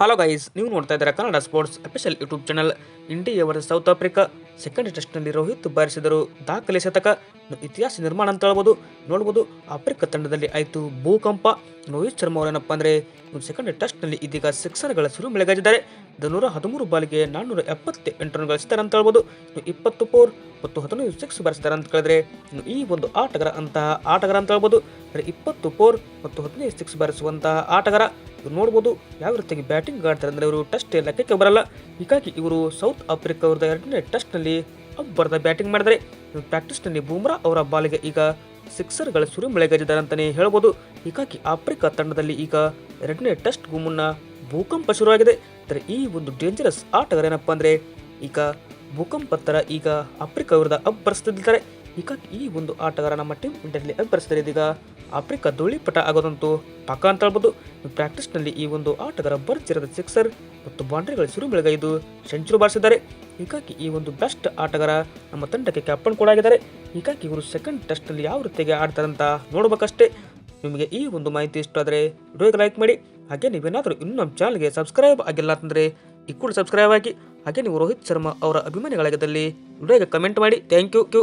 Hello guys ನೀವು ನೋಡ್ತಾ ಇದ್ದೀರಾ Kannada sports official YouTube channel India versus South Africa second ಟೆಸ್ಟ್ನಲ್ಲಿ ರೋಹಿತ್ ಬಾರಿಸಿದರು ದಾಖಲೆ ಶತಕ. ಇತಿಹಾಸ ನಿರ್ಮಾಣ ಅಂತ ಹೇಳ್ಬೋದು. ನೋಡ್ಬೋದು, ಆಫ್ರಿಕಾ ತಂಡದಲ್ಲಿ ಆಯಿತು ಭೂಕಂಪ. ರೋಹಿತ್ ಶರ್ಮಾ ಅವರೇನಪ್ಪ ಅಂದರೆ ಸೆಕೆಂಡ್ ಟೆಸ್ಟ್ನಲ್ಲಿ ಇದೀಗ ಸಿಕ್ಸರ್ಗಳ ಸುರು ಮೆಳೆಗಾಜಿದ್ದಾರೆ ನೂರ ಹದಿಮೂರು ಬಾಲಿಗೆ ನಾನ್ನೂರ ಎಪ್ಪತ್ತು ಎಂಟು ರನ್ ಗಳಿಸಿದ್ದಾರೆ ಅಂತ ಹೇಳ್ಬೋದು. ಇಪ್ಪತ್ತು ಫೋರ್ ಮತ್ತು ಹದಿನೈದು ಸಿಕ್ಸ್ ಬಾರಿಸಿದ್ದಾರೆ ಅಂತ ಕೇಳಿದ್ರೆ ಈ ಒಂದು ಆಟಗಾರ ಅಂತಹ ಆಟಗಾರ ಅಂತ ಹೇಳ್ಬೋದು. ಇಪ್ಪತ್ತು ಫೋರ್ ಮತ್ತು ಹದಿನೈದು ಸಿಕ್ಸ್ ಬಾರಿಸುವಂತಹ ಆಟಗಾರ. ಇವ್ರು ನೋಡ್ಬೋದು, ಯಾವ ರೀತಿಯಾಗಿ ಬ್ಯಾಟಿಂಗ್ ಆಡ್ತಾರೆ ಅಂದರೆ ಇವರು ಟೆಸ್ಟ್ ಲೆಕ್ಕಕ್ಕೆ ಬರಲ್ಲ. ಹೀಗಾಗಿ ಇವರು ಸೌತ್ ಆಫ್ರಿಕಾ ಅವ್ರದ್ದು ಎರಡನೇ ಟೆಸ್ಟ್ನಲ್ಲಿ ಅಬ್ಬರದ ಬ್ಯಾಟಿಂಗ್ ಮಾಡಿದರೆ ಪ್ರಾಕ್ಟೀಸ್ನಲ್ಲಿ ಬೂಮ್ರಾ ಅವರ ಬಾಲಿಗೆ ಈಗ ಸಿಕ್ಸರ್ಗಳ ಸುರಿ ಮಳೆಗಜಿದ್ದಾರೆ ಅಂತಲೇ ಹೇಳ್ಬೋದು. ಹೀಗಾಗಿ ಆಫ್ರಿಕಾ ತಂಡದಲ್ಲಿ ಈಗ ಎರಡನೇ ಟೆಸ್ಟ್ ಮುನ್ನ ಭೂಕಂಪ ಶುರುವಾಗಿದೆ. ಆದರೆ ಈ ಒಂದು ಡೇಂಜರಸ್ ಆಟಗಾರ ಏನಪ್ಪ ಅಂದರೆ ಈಗ ಭೂಕಂಪ ಥರ ಈಗ ಆಫ್ರಿಕಾ ವಿರುದ್ಧ ಅಬ್ಬರಿಸ್ತಿದ್ದಾರೆ ಹೀಗಾಗಿ ಈ ಒಂದು ಆಟಗಾರ ನಮ್ಮ ಟೀಮ್ ಇಂಡಿಯಾದಲ್ಲಿ ಅಬ್ಬರಿಸಿದರೆ ಇದೀಗ ಆಫ್ರಿಕಾ ಧೂಳಿಪಟ ಆಗೋದಂತೂ ಪಕ್ಕ ಅಂತ ಹೇಳ್ಬೋದು. ಪ್ರಾಕ್ಟೀಸ್ನಲ್ಲಿ ಈ ಒಂದು ಆಟಗಾರ ಬರ್ಜಿರದ ಸಿಕ್ಸರ್ ಮತ್ತು ಬೌಂಡ್ರಿಗಳ ಶುರು ಬೆಳಗೈದು ಸೆಂಚುರಿ ಬಾರಿಸಿದ್ದಾರೆ. ಹೀಗಾಗಿ ಈ ಒಂದು ಬೆಸ್ಟ್ ಆಟಗಾರ ನಮ್ಮ ತಂಡಕ್ಕೆ ಕ್ಯಾಪ್ಟನ್ ಕೂಡ ಆಗಿದ್ದಾರೆ. ಹೀಗಾಗಿ ಇವರು ಸೆಕೆಂಡ್ ಟೆಸ್ಟ್ನಲ್ಲಿ ಯಾವ ರೀತಿಯಾಗಿ ಆಡ್ತಾರೆ ಅಂತ ನೋಡ್ಬೇಕಷ್ಟೇ. ನಿಮಗೆ ಈ ಒಂದು ಮಾಹಿತಿ ಇಷ್ಟ ಆದರೆ ವಿಡಿಯೋಗೆ ಲೈಕ್ ಮಾಡಿ. ಹಾಗೆ ನೀವೇನಾದರೂ ಇನ್ನೂ ನಮ್ಮ ಚಾನಲ್ಗೆ ಸಬ್ಸ್ಕ್ರೈಬ್ ಆಗಿಲ್ಲ ಅಂತಂದರೆ ಈ ಕೂಡ ಸಬ್ಸ್ಕ್ರೈಬ್ ಆಗಿ. ಹಾಗೆ ನೀವು ರೋಹಿತ್ ಶರ್ಮಾ ಅವರ ಅಭಿಮಾನಿಗಳಾಗಿದ್ದಲ್ಲಿ ವಿಡಿಯೋಗೆ ಕಮೆಂಟ್ ಮಾಡಿ. Thank U Q